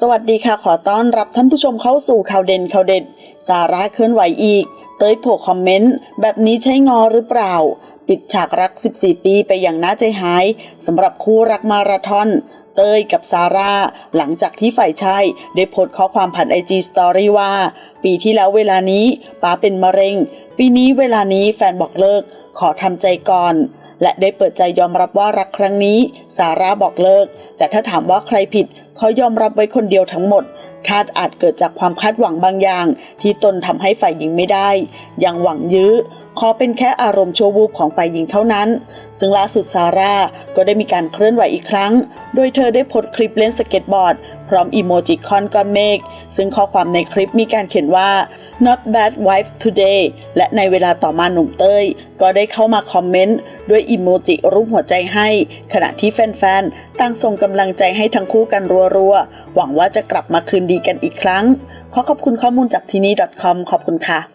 สวัสดีค่ะขอต้อนรับท่านผู้ชมเข้าสู่ข่าวเด่นข่าวเด็ด สาระเคลื่อนไหวอีก เต้ยโผล่คอมเมนต์ แบบนี้ใช่งอหรือเปล่า ปิดฉากรัก 14 ปีไปอย่างน่าใจหายสำหรับคู่รักมาราธอนเต้ยกับซาร่า หลังจากที่ฝ่ายชายได้โพสต์ข้อความผ่านไอจีสตอรี่ว่า ปีที่แล้วเวลานี้ป้าเป็นมะเร็ง ปีนี้เวลานี้แฟนบอกเลิกขอทำใจก่อน และได้เปิดใจยอมรับว่ารักครั้งนี้ซาร่าบอกเลิก แต่ถ้าถามว่าใครผิดเขายอมรับไว้คนเดียวทั้งหมด คาดอาจเกิดจากความคาดหวังบางอย่าง ที่ตนทำให้ฝ่ายหญิงไม่ได้ ยังหวังยื้อ ขอเป็นแค่อารมณ์ชั่ววูบของฝ่ายหญิงเท่านั้น ซึ่งล่าสุดซาร่าก็ได้มีการเคลื่อนไหวอีกครั้ง โดยเธอได้โพสต์คลิปเล่นสเก็ตบอร์ด พร้อมอีโมจิคอนก้อนเมฆ ซึ่งข้อความในคลิปมีการเขียนว่า not bad wife today และในเวลาต่อมาหนุ่มเต้ย ก็ได้เข้ามาคอมเมนต์ด้วยอิโมจิรูปหัวใจให้ ขณะที่แฟนๆต่างส่งกำลังใจให้ทั้งคู่กันรัวๆ หวังว่าจะกลับมาคืนดีกันอีกครั้ง ขอขอบคุณข้อมูลจากที่นี่ .com ขอบคุณค่ะ